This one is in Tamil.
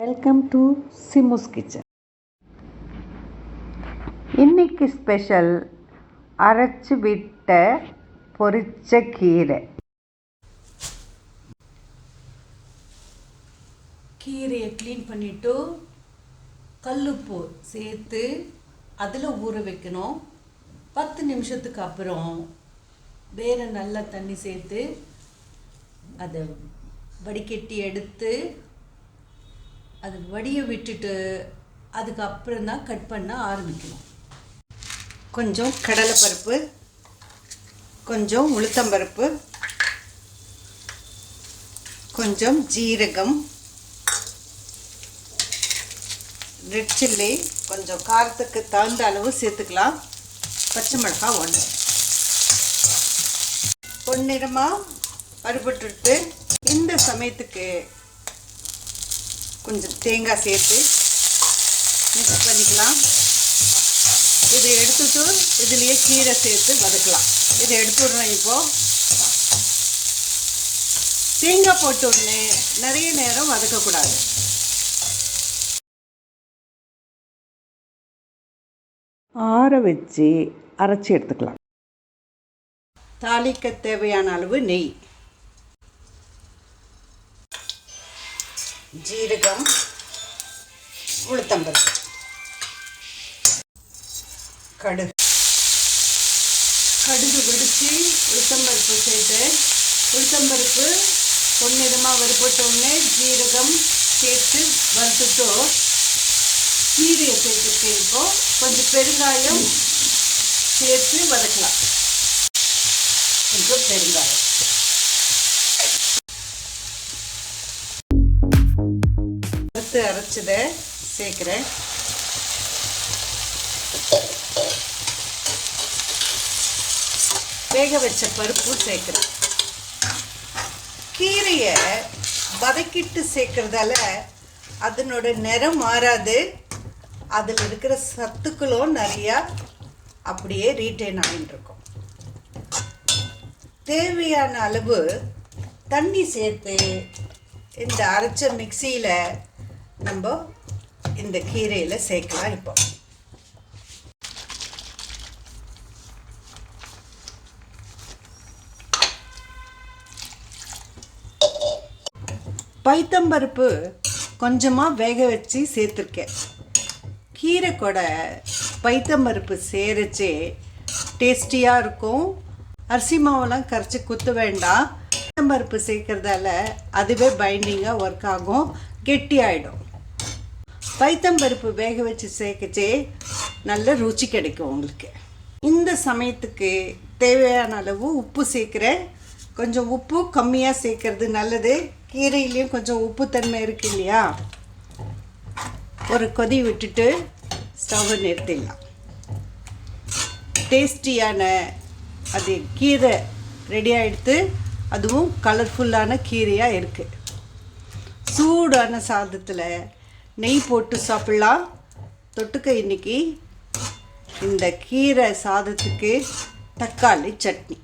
வெல்கம் டு சிமுஸ் கிச்சன் இன்றைக்கி ஸ்பெஷல் அரைச்சி விட்ட பொரிச்ச கீரை. கீரையை க்ளீன் பண்ணிவிட்டு கல்லுப்பு சேர்த்து அதில் ஊற வைக்கணும். பத்து நிமிஷத்துக்கு அப்புறம் வேறு நல்ல தண்ணி சேர்த்து அதை வடிகட்டி எடுத்து அது வடிய விட்டுட்டு அதுக்கப்புறம் தான் கட் பண்ண ஆரம்பிக்கணும். கொஞ்சம் கடலைப்பருப்பு கொஞ்சம் உளுத்தம்பருப்பு கொஞ்சம் ஜீரகம் ரெட் சில்லி கொஞ்சம் காரத்துக்கு தகுந்த அளவு சேர்த்துக்கலாம். பச்சை மிளகாய் ஒன்று. பொன்னிறமாக வறுபட்டுட்டு இந்த சமயத்துக்கு கொஞ்சம் தேங்காய் சேர்த்து மிக்ஸ் பண்ணிக்கலாம். இதை எடுத்துட்டு இதுலேயே கீரை சேர்த்து வதக்கலாம். இதை எடுத்துடுறோம் இப்போ. தேங்காய் போட்ட உடனே நிறைய நேரம் வதக்கக்கூடாது. ஆற வச்சு அரைச்சி எடுத்துக்கலாம். தாளிக்க தேவையான அளவு நெய். ஜீரகம் உளுத்தம்பருப்பு. கடுகு. கடுகு வெடித்து உளுத்தம்பருப்பு சேர்த்து உளுத்தம்பருப்பு பொன்னிறமாக வறுபட்ட உடனே ஜீரகம் சேர்த்து வறுத்துட்டு. கீரையை சேர்த்துட்டு இப்போ கொஞ்சம் பெருங்காயம் சேர்த்து வதக்கலாம். கொஞ்சம் பெருங்காயம். வறுத்து அரைச்சதை சேர்க்குறேன். வேக வச்ச பருப்பு சேர்க்குறேன். கீரையை வதக்கிட்டு சேர்க்கறதால அதனோட நிறம் மாறாது. அதில் இருக்கிற சத்துக்களும் நிறையா அப்படியே ரீட்டைன் ஆகிட்டு இருக்கும் தேவையான அளவு தண்ணி சேர்த்து இந்த அரைச்ச மிக்சியில் நம்ம இந்த கீரையில் சேர்க்கலாம் இப்போ. பைத்தம்பருப்பு கொஞ்சமாக வேக வச்சு சேர்த்துருக்கேன். கீரை கூட பைத்தம்பருப்பு சேரிச்சு டேஸ்டியாக இருக்கும். அரிசி மாவெல்லாம் கரைச்சி குத்த வேண்டாம். பைத்தம்பருப்பு சேர்க்குறதால அதுவே பைண்டிங்காக ஒர்க் ஆகும். கெட்டி ஆகிடும் பைத்தம்பருப்பு வேக வச்சு சேர்க்கச்சே நல்ல ருச்சி கிடைக்கும் உங்களுக்கு. இந்த சமயத்துக்கு தேவையான அளவு உப்பு சேர்க்குறேன் கொஞ்சம் உப்பு கம்மியாக சேர்க்கறது நல்லது. கீரையிலையும் கொஞ்சம் உப்பு தன்மை இருக்கு இல்லையா? ஒரு கொதி விட்டுட்டு ஸ்டவ்வை நிறுத்திடலாம். டேஸ்டியான அது கீரை ரெடி ஆகிடுத்து அதுவும் கலர்ஃபுல்லான கீரையாக இருக்குது சூடான சாதத்தில் நெய் போட்டு சாப்பிட்லாம். தொட்டுக்க இன்னைக்கு இந்த கீரை சாதத்துக்கு தக்காளி சட்னி.